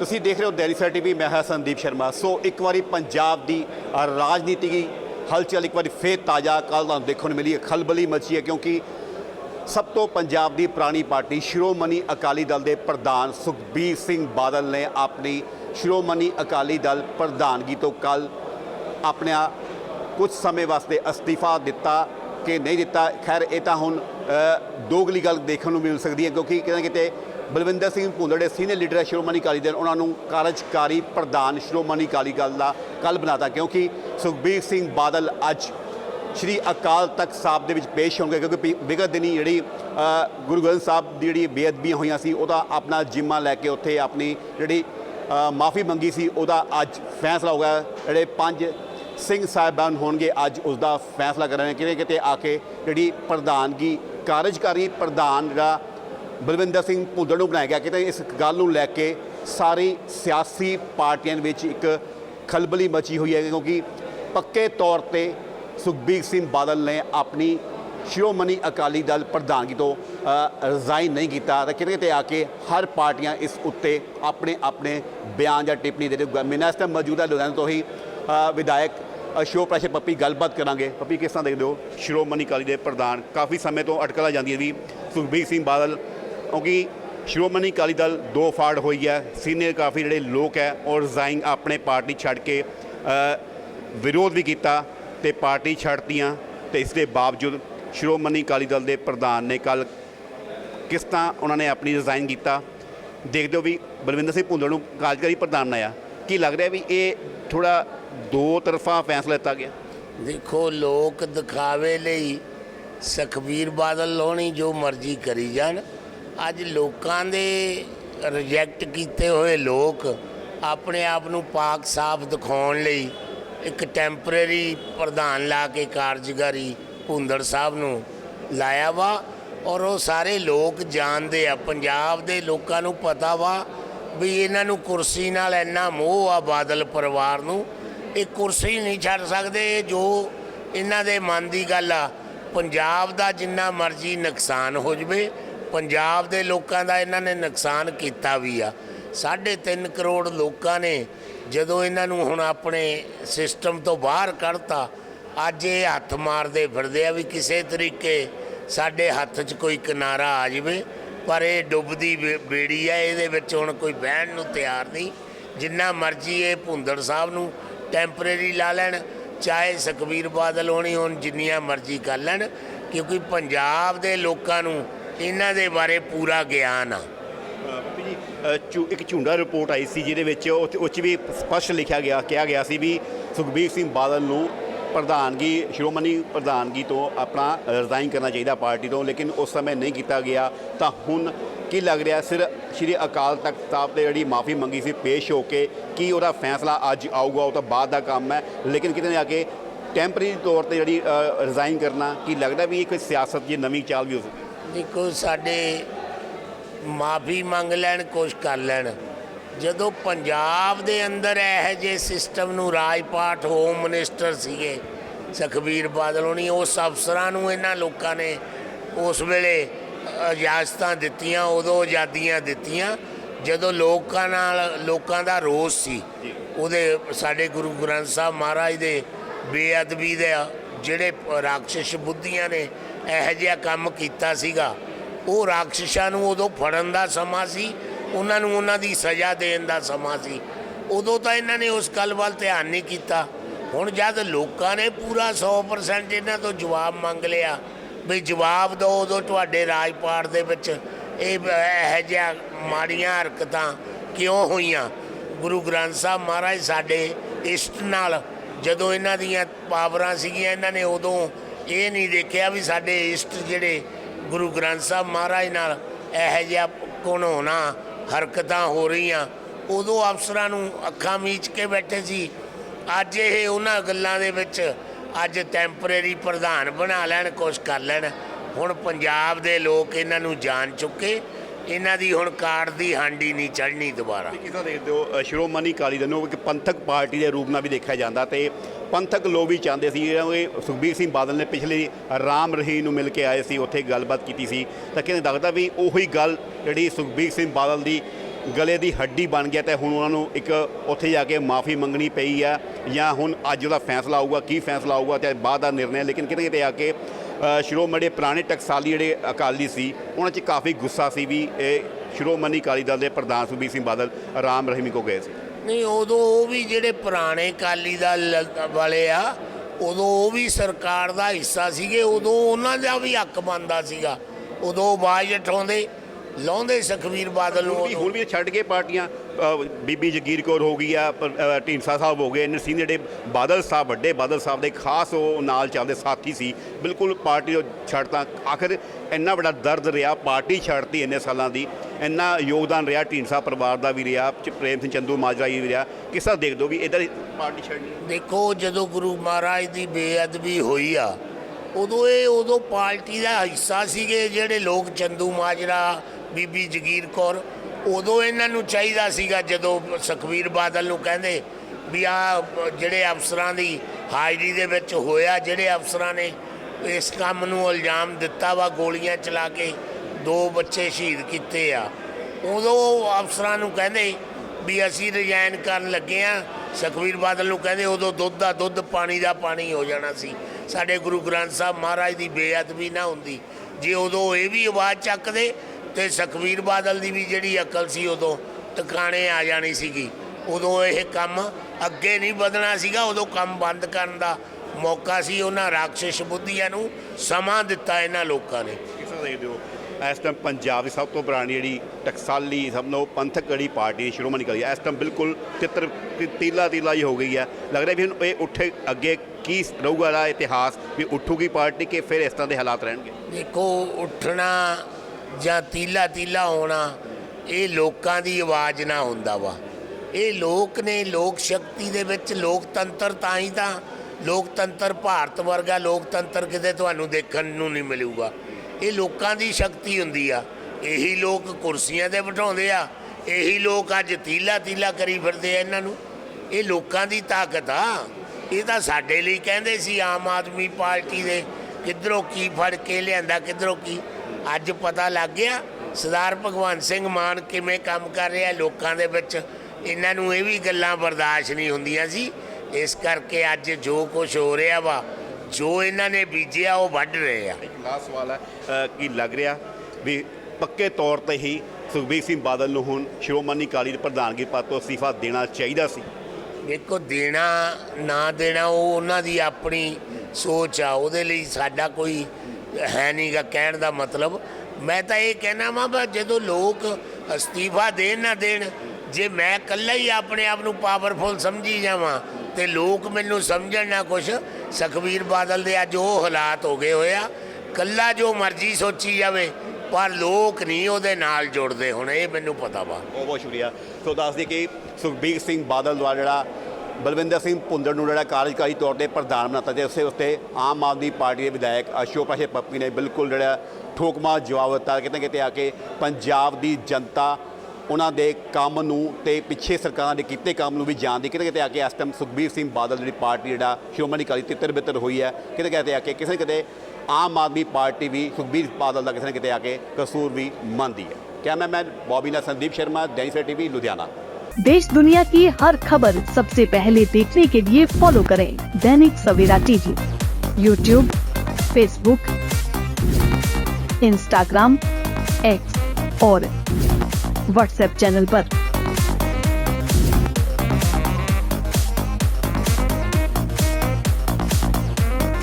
ਤੁਸੀਂ ਦੇਖ ਰਹੇ ਹੋ ਦੈਨਿਕ ਸਵੇਰਾ ਟੀਵੀ, ਮੈਂ ਹਾਂ ਸੰਦੀਪ ਸ਼ਰਮਾ। ਸੋ ਇੱਕ ਵਾਰੀ ਪੰਜਾਬ ਦੀ ਰਾਜਨੀਤੀ ਹਲਚਲ ਇੱਕ ਵਾਰੀ ਫੇਰ ਤਾਜ਼ਾ। ਕੱਲ੍ਹ ਤੁਹਾਨੂੰ ਦੇਖਣ ਨੂੰ ਮਿਲੀ ਹੈ, ਖਲਬਲੀ ਮਚੀ ਹੈ ਕਿਉਂਕਿ ਸਭ ਤੋਂ ਪੰਜਾਬ ਦੀ ਪੁਰਾਣੀ ਪਾਰਟੀ ਸ਼੍ਰੋਮਣੀ ਅਕਾਲੀ ਦਲ ਦੇ ਪ੍ਰਧਾਨ ਸੁਖਬੀਰ ਸਿੰਘ ਬਾਦਲ ਨੇ ਆਪਣੀ ਸ਼੍ਰੋਮਣੀ ਅਕਾਲੀ ਦਲ ਪ੍ਰਧਾਨਗੀ ਤੋਂ ਕੱਲ ਆਪਣਾ ਕੁਝ ਸਮੇਂ ਵਾਸਤੇ ਅਸਤੀਫਾ ਦਿੱਤਾ ਕਿ ਨਹੀਂ ਦਿੱਤਾ। ਖੈਰ, ਇਹ ਤਾਂ ਹੁਣ ਦੋਗਲੀ ਗੱਲ ਦੇਖਣ ਨੂੰ ਮਿਲ ਸਕਦੀ ਹੈ ਕਿਉਂਕਿ ਕਿਤੇ ਨਾ ਕਿਤੇ ਬਲਵਿੰਦਰ ਸਿੰਘ ਭੁੰਦੜੇ ਸੀਨੀਅਰ ਲੀਡਰ ਹੈ ਸ਼੍ਰੋਮਣੀ ਅਕਾਲੀ ਦਲ, ਉਹਨਾਂ ਨੂੰ ਕਾਰਜਕਾਰੀ ਪ੍ਰਧਾਨ ਸ਼੍ਰੋਮਣੀ ਅਕਾਲੀ ਦਲ ਦਾ ਕੱਲ ਬਣਾਤਾ, ਕਿਉਂਕਿ ਸੁਖਬੀਰ ਸਿੰਘ ਬਾਦਲ ਅੱਜ ਸ਼੍ਰੀ ਅਕਾਲ ਤਖਤ ਸਾਹਿਬ ਦੇ ਵਿੱਚ ਪੇਸ਼ ਹੋਣਗੇ, ਕਿਉਂਕਿ ਪਿ- ਵਿਗਤ ਦਿਨੀ ਜਿਹੜੀ ਗੁਰੂ ਗ੍ਰੰਥ ਸਾਹਿਬ ਦੀ ਜਿਹੜੀ ਬੇਅਦਬੀਆਂ ਹੋਈਆਂ ਸੀ, ਉਹਦਾ ਆਪਣਾ ਜਿੰਮਾ ਲੈ ਕੇ ਉੱਥੇ ਆਪਣੀ ਜਿਹੜੀ ਮਾਫੀ ਮੰਗੀ ਸੀ, ਉਹਦਾ ਅੱਜ ਫੈਸਲਾ ਹੋ ਗਿਆ ਜਿਹੜੇ ਪੰਜ ਸਿੰਘ ਸਾਹਿਬਾਨ ਹੋਣਗੇ, ਅੱਜ ਉਸ ਦਾ ਫੈਸਲਾ ਕਰਾਂਗੇ ਕਿਤੇ ਕਿਤੇ ਆ ਕੇ ਜਿਹੜੀ ਪ੍ਰਧਾਨਗੀ, ਕਾਰਜਕਾਰੀ ਪ੍ਰਧਾਨ ਜਿਹੜਾ ਬਲਵਿੰਦਰ ਸਿੰਘ ਭੁੱਲਰ ਨੂੰ ਬਣਾਇਆ ਗਿਆ ਕਿਤੇ ਇਸ ਗੱਲ ਨੂੰ ਲੈ ਕੇ ਸਾਰੀ ਸਿਆਸੀ ਪਾਰਟੀਆਂ ਦੇ ਵਿੱਚ ਇੱਕ ਖਲਬਲੀ ਮਚੀ ਹੋਈ ਹੈ, ਕਿਉਂਕਿ ਪੱਕੇ ਤੌਰ ਤੇ ਸੁਖਬੀਰ ਸਿੰਘ ਬਾਦਲ ਨੇ ਆਪਣੀ ਸ਼੍ਰੋਮਣੀ ਅਕਾਲੀ ਦਲ ਪ੍ਰਧਾਨਗੀ ਤੋਂ ਰਿਜ਼ਾਈਨ ਨਹੀਂ ਕੀਤਾ ਤਾਂ ਕਿਤੇ ਕਿਤੇ ਆ ਕੇ ਹਰ ਪਾਰਟੀਆਂ ਇਸ ਉੱਤੇ ਆਪਣੇ ਆਪਣੇ ਬਿਆਨ ਜਾਂ ਟਿੱਪਣੀ ਦੇ ਰਹੇ ਮੇਰਾ ਇਸ ਟਾਈਮ ਮੌਜੂਦਾ ਲੁਧਿਆਣਾ ਤੋਂ ਹੀ ਵਿਧਾਇਕ ਅਸ਼ੋਕ ਪ੍ਰਸ਼ੇ ਪੱਪੀ, ਗੱਲਬਾਤ ਕਰਾਂਗੇ। ਪੱਪੀ, ਕਿਸ ਤਰ੍ਹਾਂ ਦੇਖਦੇ ਹੋ ਸ਼੍ਰੋਮਣੀ ਅਕਾਲੀ ਦੇ ਪ੍ਰਧਾਨ? ਕਾਫੀ ਸਮੇਂ ਤੋਂ ਅਟਕਲਾਂ ਜਾਂਦੀਆਂ ਵੀ ਸੁਖਬੀਰ ਸਿੰਘ ਬਾਦਲ ਕਿਉਂਕਿ ਸ਼੍ਰੋਮਣੀ ਅਕਾਲੀ ਦਲ ਦੋ ਫਾੜ ਹੋਈ ਹੈ। ਸੀਨੀਅਰ ਕਾਫੀ ਜਿਹੜੇ ਲੋਕ ਹੈ ਔਰ ਰਿਜ਼ਾਈਨ ਆਪਣੇ ਪਾਰਟੀ ਛੱਡ ਕੇ ਵਿਰੋਧ ਵੀ ਕੀਤਾ ਤੇ ਪਾਰਟੀ ਛੱਡਤੀਆਂ ਤੇ ਇਸ ਦੇ ਬਾਵਜੂਦ ਸ਼੍ਰੋਮਣੀ ਅਕਾਲੀ ਦਲ ਦੇ ਪ੍ਰਧਾਨ ਨੇ ਕੱਲ ਕਿਸ ਤਰ੍ਹਾਂ ਉਹਨਾਂ ਨੇ ਆਪਣੀ ਰਿਜ਼ਾਈਨ ਕੀਤਾ। ਦੇਖਦੇ ਹੋ ਵੀ ਬਲਵਿੰਦਰ ਸਿੰਘ ਭੁੰਦੜ ਨੂੰ ਕਾਰਜਕਾਰੀ ਪ੍ਰਧਾਨ ਬਣਾਇਆ। ਕੀ ਲੱਗ ਰਿਹਾ ਵੀ ਇਹ ਥੋੜਾ ਦੋ ਤਰਫਾ ਫੈਸਲਾ ਲਿੱਤਾ ਗਿਆ? ਦੇਖੋ, ਲੋਕ ਦਿਖਾਵੇ ਲਈ ਸੁਖਬੀਰ ਬਾਦਲ ਲੋਣੀ ਜੋ ਮਰਜ਼ੀ ਕਰੀ ਜਾਣ। ਅੱਜ ਲੋਕਾਂ ਦੇ ਰਿਜੈਕਟ ਕੀਤੇ ਹੋਏ ਲੋਕ ਆਪਣੇ ਆਪ ਨੂੰ ਪਾਕ ਸਾਫ਼ ਦਿਖਾਉਣ ਲਈ ਇੱਕ ਟੈਂਪਰੇਰੀ ਪ੍ਰਧਾਨ ਲਾ ਕੇ ਕਾਰਜਕਾਰੀ ਭੁੰਦੜ ਸਾਹਿਬ ਨੂੰ ਲਾਇਆ ਵਾ ਔਰ ਉਹ ਸਾਰੇ ਲੋਕ ਜਾਣਦੇ ਆ, ਪੰਜਾਬ ਦੇ ਲੋਕਾਂ ਨੂੰ ਪਤਾ ਵਾ ਵੀ ਇਹਨਾਂ ਨੂੰ ਕੁਰਸੀ ਨਾਲ ਇੰਨਾ ਮੋਹ ਆ ਬਾਦਲ ਪਰਿਵਾਰ ਨੂੰ। ਇਹ ਕੁਰਸੀ ਨਹੀਂ ਛੱਡ ਸਕਦੇ ਜੋ ਇਹਨਾਂ ਦੇ ਮਨ ਦੀ ਗੱਲ ਆ, ਪੰਜਾਬ ਦਾ ਜਿੰਨਾ ਮਰਜ਼ੀ ਨੁਕਸਾਨ ਹੋ ਜਵੇ ਪੰਜਾਬ ਦੇ ਲੋਕਾਂ ਦਾ ਇਹਨਾਂ ਨੇ ਨੁਕਸਾਨ ਕੀਤਾ ਵੀ ਆ। 3.5 ਕਰੋੜ ਲੋਕਾਂ ਨੇ ਜਦੋਂ ਇਹਨਾਂ ਨੂੰ ਹੁਣ ਆਪਣੇ ਸਿਸਟਮ ਤੋਂ ਬਾਹਰ ਕੱਢਤਾ, ਅੱਜ ਇਹ ਹੱਥ ਮਾਰਦੇ ਫਿਰਦੇ ਆ ਵੀ ਕਿਸੇ ਤਰੀਕੇ ਸਾਡੇ ਹੱਥ 'ਚ ਕੋਈ ਕਿਨਾਰਾ ਆ ਜਾਵੇ, ਪਰ ਇਹ ਡੁੱਬਦੀ ਬੇ- ਬੇੜੀ ਆ, ਇਹਦੇ ਵਿੱਚ ਹੁਣ ਕੋਈ ਬਹਿਣ ਨੂੰ ਤਿਆਰ ਨਹੀਂ। ਜਿੰਨਾ ਮਰਜ਼ੀ ਇਹ ਭੁੰਦੜ ਸਾਹਿਬ ਨੂੰ ਟੈਂਪਰੇਰੀ ਲਾ ਲੈਣ, ਚਾਹੇ ਸੁਖਬੀਰ ਬਾਦਲ ਹੋਣੀ ਹੁਣ, ਜਿੰਨੀਆਂ ਮਰਜ਼ੀ ਕਰ ਲੈਣ, ਕਿਉਂਕਿ ਪੰਜਾਬ ਦੇ ਲੋਕਾਂ ਨੂੰ ਇਹਨਾਂ ਦੇ ਬਾਰੇ ਪੂਰਾ ਗਿਆਨ ਆ। ਪੱਪੀ ਜੀ ਅ, ਝੂ- ਇੱਕ ਝੁੰਡਾ ਰਿਪੋਰਟ ਆਈ ਸੀ ਜਿਹਦੇ ਵਿੱਚ ਉਹ ਉਹ 'ਚ ਵੀ ਸਪਸ਼ਟ ਲਿਖਿਆ ਗਿਆ ਕਿਹਾ ਗਿਆ ਸੀ ਵੀ ਸੁਖਬੀਰ ਸਿੰਘ ਬਾਦਲ ਨੂੰ ਪ੍ਰਧਾਨਗੀ ਸ਼੍ਰੋਮਣੀ ਪ੍ਰਧਾਨਗੀ ਤੋਂ ਆਪਣਾ ਰਿਜ਼ਾਈਨ ਕਰਨਾ ਚਾਹੀਦਾ ਪਾਰਟੀ ਤੋਂ ਲੇਕਿਨ ਉਸ ਸਮੇਂ ਨਹੀਂ ਕੀਤਾ ਗਿਆ। ਤਾਂ ਹੁਣ ਕੀ ਲੱਗ ਰਿਹਾ? ਸਿਰ ਸ਼੍ਰੀ ਅਕਾਲ ਤਖਤ ਸਾਹਿਬ ਤੇ ਜਿਹੜੀ ਮਾਫੀ ਮੰਗੀ ਸੀ ਪੇਸ਼ ਹੋ ਕੇ ਕੀ ਉਹਦਾ ਫੈਸਲਾ ਅੱਜ ਆਊਗਾ? ਉਹ ਤਾਂ ਬਾਅਦ ਦਾ ਕੰਮ ਹੈ ਲੇਕਿਨ ਕਿਤੇ ਨਾ ਕੇ ਟੈਂਪਰੇਰੀ ਤੌਰ ਤੇ ਜਿਹੜੀ ਰਿਜ਼ਾਈਨ ਕਰਨਾ ਕੀ ਲੱਗਦਾ ਵੀ ਇਹ ਕੋਈ ਸਿਆਸਤ ਦੀ ਨਵੀਂ ਚਾਲ ਵੀ ਹੋ ਸਕਦੀ ਦੇਖੋ, ਸਾਡੇ ਮਾਫੀ ਮੰਗ ਲੈਣ, ਕੁਛ ਕਰ ਲੈਣ। ਜਦੋਂ ਪੰਜਾਬ ਦੇ ਅੰਦਰ ਇਹੋ ਜਿਹੇ ਸਿਸਟਮ ਨੂੰ ਰਾਜਪਾਠ ਹੋਮ ਮਿਨਿਸਟਰ ਸੀਗੇ, ਸੁਖਬੀਰ ਬਾਦਲ ਹੋਣੀ, ਉਸ ਅਫਸਰਾਂ ਨੂੰ ਇਹਨਾਂ ਲੋਕਾਂ ਨੇ ਉਸ ਵੇਲੇ ਇਜਾਜ਼ਤਾਂ ਦਿੱਤੀਆਂ, ਉਦੋਂ ਆਜ਼ਾਦੀਆਂ ਦਿੱਤੀਆਂ। ਜਦੋਂ ਲੋਕਾਂ ਨਾਲ, ਲੋਕਾਂ ਦਾ ਰੋਸ ਸੀ, ਉਹਦੇ ਸਾਡੇ ਗੁਰੂ ਗ੍ਰੰਥ ਸਾਹਿਬ ਮਹਾਰਾਜ ਦੇ ਬੇਅਦਬੀ ਦੇ ਜਿਹੜੇ ਰਾਖਸ਼ ਬੁੱਧੀਆਂ ਨੇ ਇਹੋ ਜਿਹਾ ਕੰਮ ਕੀਤਾ ਸੀਗਾ। ਉਹ ਰਾਖਸ਼ਾਂ ਨੂੰ ਉਦੋਂ ਫੜਨ ਦਾ ਸਮਾਂ ਸੀ, ਉਹਨਾਂ ਨੂੰ ਉਹਨਾਂ ਦੀ ਸਜ਼ਾ ਦੇਣ ਦਾ ਸਮਾਂ ਸੀ। ਉਦੋਂ ਤਾਂ ਇਹਨਾਂ ਨੇ ਉਸ ਗੱਲ ਵੱਲ ਧਿਆਨ ਨਹੀਂ ਕੀਤਾ। ਹੁਣ ਜਦ ਲੋਕਾਂ ਨੇ ਪੂਰਾ 100% ਇਹਨਾਂ ਤੋਂ ਜਵਾਬ ਮੰਗ ਲਿਆ, ਵੀ ਜਵਾਬ ਦਿਓ ਉਦੋਂ ਤੁਹਾਡੇ ਰਾਜਪਾਟ ਦੇ ਵਿੱਚ। ਇਹ ਬ- ਇਹੋ ਜਿਹਾ ਮਾੜੀਆਂ ਹਰਕਤਾਂ ਕਿਉਂ ਹੋਈਆਂ? ਗੁਰੂ ਗ੍ਰੰਥ ਸਾਹਿਬ ਮਹਾਰਾਜ ਸਾਡੇ ਇਸ਼ਟ ਨਾਲ ਜਦੋਂ ਇਹਨਾਂ ਦੀਆਂ ਪਾਵਰਾਂ ਸੀਗੀਆਂ, ਇਹਨਾਂ ਨੇ ਉਦੋਂ ਇਹ ਨਹੀਂ ਦੇਖਿਆ ਵੀ ਸਾਡੇ ਇਸ਼ਟ ਜਿਹੜੇ ਗੁਰੂ ਗ੍ਰੰਥ ਸਾਹਿਬ ਮਹਾਰਾਜ ਨਾਲ ਇਹੋ ਜਿਹਾ ਘੁਣਾਉਣਾ ਹਰਕਤਾਂ ਹੋ ਰਹੀਆਂ। ਉਦੋਂ ਅਫਸਰਾਂ ਨੂੰ ਅੱਖਾਂ ਮੀਚ ਕੇ ਬੈਠੇ ਸੀ। ਅੱਜ ਇਹ ਉਹਨਾਂ ਗੱਲਾਂ ਦੇ ਵਿੱਚ ਅੱਜ ਟੈਂਪਰੇਰੀ ਪ੍ਰਧਾਨ ਬਣਾ ਲੈਣ, ਕੁਛ ਕਰ ਲੈਣ। ਹੁਣ ਪੰਜਾਬ ਦੇ ਲੋਕ ਇਹਨਾਂ ਨੂੰ ਜਾਣ ਚੁੱਕੇ। ਇਹਨਾਂ ਦੀ ਹੁਣ ਕਾਰ ਦੀ ਹਾਂਡੀ ਨਹੀਂ ਚੜ੍ਹਨੀ ਦੁਬਾਰਾ। ਕਿਸ ਤਰ੍ਹਾਂ ਦੇਖਦੇ ਹੋ ਸ਼੍ਰੋਮਣੀ ਅਕਾਲੀ ਦਲ ਨੂੰ? ਇੱਕ ਪੰਥਕ ਪਾਰਟੀ ਦੇ ਰੂਪ ਨਾਲ ਵੀ ਦੇਖਿਆ ਜਾਂਦਾ ਤੇ ਪੰਥਕ ਲੋਕ ਵੀ ਚਾਹੁੰਦੇ ਸੀ ਕਿ ਸੁਖਬੀਰ ਸਿੰਘ ਬਾਦਲ ਨੇ ਪਿਛਲੇ ਰਾਮ ਰਹੀਮ ਨੂੰ ਮਿਲ ਕੇ ਆਏ ਸੀ, ਉੱਥੇ ਗੱਲਬਾਤ ਕੀਤੀ ਸੀ। ਤਾਂ ਕਿਹਨੇ ਲੱਗਦਾ ਵੀ ਉਹੀ ਗੱਲ ਜਿਹੜੀ ਸੁਖਬੀਰ ਸਿੰਘ ਬਾਦਲ ਦੀ ਗਲੇ ਦੀ ਹੱਡੀ ਬਣ ਗਿਆ ਤੇ ਹੁਣ ਉਹਨਾਂ ਨੂੰ ਇੱਕ ਉੱਥੇ ਜਾ ਕੇ ਮਾਫੀ ਮੰਗਣੀ ਪਈ ਆ ਜਾਂ ਹੁਣ ਅੱਜ ਉਹਦਾ ਫੈਸਲਾ ਆਊਗਾ, ਕੀ ਫੈਸਲਾ ਆਊਗਾ ਤੇ ਬਾਅਦ ਦਾ ਨਿਰਣੈ। ਲੇਕਿਨ ਕਿਤੇ ਕਿਤੇ ਆ ਕੇ ਸ਼੍ਰੋਮਣੀ ਪੁਰਾਣੇ ਟਕਸਾਲੀ ਜਿਹੜੇ ਅਕਾਲੀ ਸੀ, ਉਹਨਾਂ 'ਚ ਕਾਫੀ ਗੁੱਸਾ ਸੀ ਵੀ ਇਹ ਸ਼੍ਰੋਮਣੀ ਅਕਾਲੀ ਦਲ ਦੇ ਪ੍ਰਧਾਨ ਸੁਖਬੀਰ ਸਿੰਘ ਬਾਦਲ ਰਾਮ ਰਹੀਮੀ ਕੋ ਗਏ ਸੀ। ਨਹੀਂ, ਉਦੋਂ ਉਹ ਵੀ ਜਿਹੜੇ ਪੁਰਾਣੇ ਅਕਾਲੀ ਦਲ ਵਾਲੇ ਆ, ਉਦੋਂ ਉਹ ਵੀ ਸਰਕਾਰ ਦਾ ਹਿੱਸਾ ਸੀਗੇ, ਉਦੋਂ ਉਹਨਾਂ ਦਾ ਵੀ ਹੱਕ ਬਣਦਾ ਸੀਗਾ। ਉਦੋਂ ਆਵਾਜ਼ ਉਠਾਉਂਦੇ ਲਾਉਂਦੇ ਸੁਖਬੀਰ ਬਾਦਲ ਨੂੰ ਵੀ। ਹੁਣ ਵੀ ਛੱਡ ਕੇ ਪਾਰਟੀਆਂ ਬੀਬੀ ਜਗੀਰ ਕੌਰ ਹੋ ਗਈ ਆ ਢੀਂਡਸਾ ਸਾਹਿਬ ਹੋ ਗਏ ਸੀ ਜਿਹੜੇ ਬਾਦਲ ਸਾਹਿਬ ਵੱਡੇ ਬਾਦਲ ਸਾਹਿਬ ਦੇ ਖਾਸ ਉਹ ਨਾਲ ਚੱਲਦੇ ਸਾਥੀ ਸੀ। ਬਿਲਕੁਲ ਪਾਰਟੀ ਉਹ ਛੱਡਤਾ। ਆਖਰ ਇੰਨਾ ਵੱਡਾ ਦਰਦ ਰਿਹਾ ਪਾਰਟੀ ਛੱਡਤੀ ਇੰਨੇ ਸਾਲਾਂ ਦੀ। ਇੰਨਾ ਯੋਗਦਾਨ ਰਿਹਾ ਢੀਂਡਸਾ ਪਰਿਵਾਰ ਦਾ ਵੀ ਰਿਹਾ ਚ- ਪ੍ਰੇਮ ਸਿੰਘ ਚੰਦੂ ਮਾਜਰਾ ਵੀ ਰਿਹਾ। ਕਿਸ ਤਰ੍ਹਾਂ ਦੇਖ ਦੋ ਵੀ ਇਧਰ ਪਾਰਟੀ ਛੱਡਣੀ? ਦੇਖੋ ਜਦੋਂ ਗੁਰੂ ਮਹਾਰਾਜ ਦੀ ਬੇਅਦਬੀ ਹੋਈ ਆ ਉਦੋਂ ਇਹ ਉਦੋਂ ਪਾਰਟੀ ਦਾ ਹਿੱਸਾ ਸੀਗੇ ਜਿਹੜੇ ਲੋਕ ਚੰਦੂ ਮਾਜਰਾ ਬੀਬੀ ਜਗੀਰ ਕੌਰ, ਉਦੋਂ ਇਹਨਾਂ ਨੂੰ ਚਾਹੀਦਾ ਸੀਗਾ ਜਦੋਂ ਸੁਖਬੀਰ ਬਾਦਲ ਨੂੰ ਕਹਿੰਦੇ ਵੀ ਆ ਜਿਹੜੇ ਅਫਸਰਾਂ ਦੀ ਹਾਜ਼ਰੀ ਦੇ ਵਿੱਚ ਹੋਇਆ, ਜਿਹੜੇ ਅਫਸਰਾਂ ਨੇ ਇਸ ਕੰਮ ਨੂੰ ਇਲਜ਼ਾਮ ਦਿੱਤਾ ਵਾ ਗੋਲੀਆਂ ਚਲਾ ਕੇ, ਦੋ ਬੱਚੇ ਸ਼ਹੀਦ ਕੀਤੇ ਆ। ਉਦੋਂ ਅਫਸਰਾਂ ਨੂੰ ਕਹਿੰਦੇ ਵੀ ਅਸੀਂ ਰਿਜ਼ਾਈਨ ਕਰਨ ਲੱਗੇ ਆ। ਸੁਖਬੀਰ ਬਾਦਲ ਨੂੰ ਕਹਿੰਦੇ ਉਦੋਂ ਦੁੱਧ ਦਾ ਦੁੱਧ, ਪਾਣੀ ਦਾ ਪਾਣੀ ਹੋ ਜਾਣਾ ਸੀ। ਸਾਡੇ ਗੁਰੂ ਗ੍ਰੰਥ ਸਾਹਿਬ ਮਹਾਰਾਜ ਦੀ ਬੇਅਦਬੀ ਨਾ ਹੁੰਦੀ। ਜੇ ਉਦੋਂ ਇਹ ਵੀ ਆਵਾਜ਼ ਚੱਕਦੇ ਤੇ ਸੁਖਬੀਰ ਬਾਦਲ ਦੀ ਵੀ ਜਿਹੜੀ ਅਕਲ ਸੀ ਉਦੋਂ ਟਿਕਾਣੇ ਆ ਜਾਣੀ ਸੀਗੀ। ਉਦੋਂ ਇਹ ਕੰਮ ਅੱਗੇ ਨਹੀਂ ਵਧਣਾ ਸੀਗਾ, ਉਦੋਂ ਕੰਮ ਬੰਦ ਕਰਨ ਦਾ ਮੌਕਾ ਸੀ ਉਹਨਾਂ ਰਾਖਸ਼ ਬੁੱਧੀਆਂ ਨੂੰ ਸਮਾਂ ਦਿੱਤਾ ਇਹਨਾਂ ਲੋਕਾਂ ਨੇ। ਕਿਸ ਦੇਖਦੇ ਹੋ ਇਸ ਟਾਈਮ ਪੰਜਾਬ ਦੀ ਸਭ ਤੋਂ ਪੁਰਾਣੀ ਜਿਹੜੀ ਟਕਸਾਲੀ ਸਭ ਨੂੰ ਪੰਥਕ ਜਿਹੜੀ ਪਾਰਟੀ ਹੈ, ਸ਼੍ਰੋਮਣੀ ਅਕਾਲੀ ਇਸ ਟਾਈਮ ਬਿਲਕੁਲ ਤਿੱਤਰ ਤੀਲਾ ਤੀਲਾ ਹੀ ਹੋ ਗਈ ਹੈ। ਲੱਗ ਰਿਹਾ ਵੀ ਹੁਣ ਇਹ ਉੱਠੇ ਅੱਗੇ ਕੀ ਰਹੂਗਾ ਇਹਦਾ ਇਤਿਹਾਸ ਵੀ ਉੱਠੂਗੀ ਪਾਰਟੀ ਕਿ ਫਿਰ ਇਸ ਤਰ੍ਹਾਂ ਦੇ ਹਾਲਾਤ ਰਹਿਣਗੇ? ਦੇਖੋ ਉੱਠਣਾ ਜਾਂ ਤੀਲਾ ਤੀਲਾ ਹੋਣਾ ਇਹ ਲੋਕਾਂ ਦੀ ਆਵਾਜ਼ ਨਾ ਹੁੰਦਾ ਵਾ। ਇਹ ਲੋਕ ਨੇ ਲੋਕ ਸ਼ਕਤੀ ਦੇ ਵਿੱਚ ਲੋਕਤੰਤਰ ਤਾਂ ਹੀ ਤਾਂ ਲੋਕਤੰਤਰ ਭਾਰਤ ਵਰਗਾ ਲੋਕਤੰਤਰ ਕਿਤੇ ਤੁਹਾਨੂੰ ਦੇਖਣ ਨੂੰ ਨਹੀਂ ਮਿਲੂਗਾ। ਇਹ ਲੋਕਾਂ ਦੀ ਸ਼ਕਤੀ ਹੁੰਦੀ ਆ। ਇਹੀ ਲੋਕ ਕੁਰਸੀਆਂ ਤੇ ਬਿਠਾਉਂਦੇ ਆ। ਇਹੀ ਲੋਕ ਅੱਜ ਤੀਲਾ ਤੀਲਾ ਕਰੀ ਫਿਰਦੇ ਆ ਇਹਨਾਂ ਨੂੰ। ਇਹ ਲੋਕਾਂ ਦੀ ਤਾਕਤ ਆ। ਇਹ ਤਾਂ ਸਾਡੇ ਲਈ ਕਹਿੰਦੇ ਸੀ ਆਮ ਆਦਮੀ ਪਾਰਟੀ ਦੇ, ਕਿੱਧਰੋਂ ਕੀ ਫੜ ਕੇ ਲਿਆਂਦਾ, ਕਿੱਧਰੋਂ ਕੀ। ਅੱਜ ਪਤਾ ਲੱਗ ਗਿਆ, ਸਰਦਾਰ ਭਗਵੰਤ ਸਿੰਘ ਮਾਨ ਕਿਵੇਂ ਕੰਮ ਕਰ ਰਿਹਾ ਲੋਕਾਂ ਦੇ ਵਿੱਚ। ਇਹਨਾਂ ਨੂੰ ਇਹ ਵੀ ਗੱਲਾਂ ਬਰਦਾਸ਼ਤ ਨਹੀਂ ਹੁੰਦੀਆਂ ਸੀ। ਇਸ ਕਰਕੇ ਅੱਜ ਜੋ ਕੁਝ ਹੋ ਰਿਹਾ ਵਾ ਜੋ ਇਹਨਾਂ ਨੇ ਬੀਜਿਆ ਉਹ ਵੱਢ ਰਹੇ ਆ। ਇੱਕ ਲਾਸਟ ਸਵਾਲ ਹੈ ਅ, ਕੀ ਲੱਗ ਰਿਹਾ ਵੀ ਪੱਕੇ ਤੌਰ ਤੇ ਹੀ ਸੁਖਬੀਰ ਸਿੰਘ ਬਾਦਲ ਨੂੰ ਹੁਣ ਸ਼੍ਰੋਮਣੀ ਅਕਾਲੀ ਦੀ ਪ੍ਰਧਾਨਗੀ ਪਦ ਤੋਂ ਅਸਤੀਫਾ ਦੇਣਾ ਚਾਹੀਦਾ ਸੀ? ਦੇਖੋ ਦੇਣਾ ਨਾ ਦੇਣਾ ਉਹ ਉਹਨਾਂ ਦੀ ਆਪਣੀ ਸੋਚ ਆ। ਉਹਦੇ ਲਈ ਸਾਡਾ ਕੋਈ ਹੈ ਨਹੀਂਗਾ ਕਹਿਣ ਦਾ ਮਤਲਬ। ਮੈਂ ਤਾਂ ਇਹ ਕਹਿਣਾ ਵਾਂ ਬਸ ਜਦੋਂ ਲੋਕ ਅਸਤੀਫਾ ਦੇਣ ਨਾ ਦੇਣ ਜੇ ਮੈਂ ਇਕੱਲਾ ਹੀ ਆਪਣੇ ਆਪ ਨੂੰ ਪਾਵਰਫੁਲ ਸਮਝੀ ਜਾਵਾਂ ਤੇ ਲੋਕ ਮੈਨੂੰ ਸਮਝਣ ਨਾ ਕੁਛ ਸੁਖਬੀਰ ਬਾਦਲ ਦੇ ਅੱਜ ਉਹ ਹਾਲਾਤ ਹੋ ਗਏ ਹੋਏ ਆ। ਕੱਲਾ ਜੋ ਮਰਜ਼ੀ ਸੋਚੀ ਜਾਵੇ, ਪਰ ਲੋਕ ਨਹੀਂ ਉਹਦੇ ਨਾਲ ਜੁੜਦੇ ਹੁਣ, ਇਹ ਮੈਨੂੰ ਪਤਾ ਵਾ। ਬਹੁਤ ਬਹੁਤ ਸ਼ੁਕਰੀਆ। ਸੋ ਦੱਸ ਦਈਏ ਕਿ ਸੁਖਬੀਰ ਸਿੰਘ ਬਾਦਲ ਦੁਆਰਾ ਜਿਹੜਾ ਬਲਵਿੰਦਰ ਸਿੰਘ ਭੁੰਦੜ ਨੂੰ ਜਿਹੜਾ ਕਾਰਜਕਾਰੀ ਤੌਰ ਤੇ ਪ੍ਰਧਾਨ ਬਣਾਤਾ ਤੇ ਉਸੇ ਉੱਤੇ ਆਮ ਆਦਮੀ ਪਾਰਟੀ ਦੇ ਵਿਧਾਇਕ ਅਸ਼ੋਕ ਅਸ਼ੇ ਪੱਪੀ ਨੇ ਬਿਲਕੁਲ ਜਿਹੜਾ ਠੋਕਮਾ ਜਵਾਬ ਦਿੱਤਾ। ਕਿਤੇ ਨਾ ਕਿਤੇ ਆ ਕੇ ਪੰਜਾਬ ਦੀ ਜਨਤਾ ਉਹਨਾਂ ਦੇ ਕੰਮ ਨੂੰ ਤੇ ਪਿੱਛੇ ਸਰਕਾਰਾਂ ਦੇ ਕੀਤੇ ਕੰਮ ਨੂੰ ਵੀ ਜਾਣ ਦੀ ਕਿਤੇ ਕਿਤੇ ਆ ਕੇ ਇਸ ਟਾਈਮ ਸੁਖਬੀਰ ਸਿੰਘ ਬਾਦਲ ਜਿਹੜੀ ਪਾਰਟੀ ਜਿਹੜਾ ਸ਼੍ਰੋਮਣੀ ਅਕਾਲੀ ਤਿੱਤਰ ਬਿੱਤਰ ਹੋਈ ਹੈ, ਕਿਤੇ ਕਿਤੇ ਆ ਕੇ ਕਿਸੇ ਕਿਤੇ ਆਮ ਆਦਮੀ ਪਾਰਟੀ ਵੀ ਸੁਖਬੀਰ ਬਾਦਲ ਦਾ ਕਿਸੇ ਕਿਤੇ ਆ ਕੇ ਕਸੂਰ ਵੀ ਮੰਨਦੀ ਹੈ। क्या मैं मैं बॉबीना संदीप शर्मा दैनिक टीवी लुधियाना देश दुनिया की हर खबर सबसे पहले देखने के लिए फॉलो करें Dainik Savera TV YouTube Facebook Instagram X और વોટ્સએપ ચેનલ પર.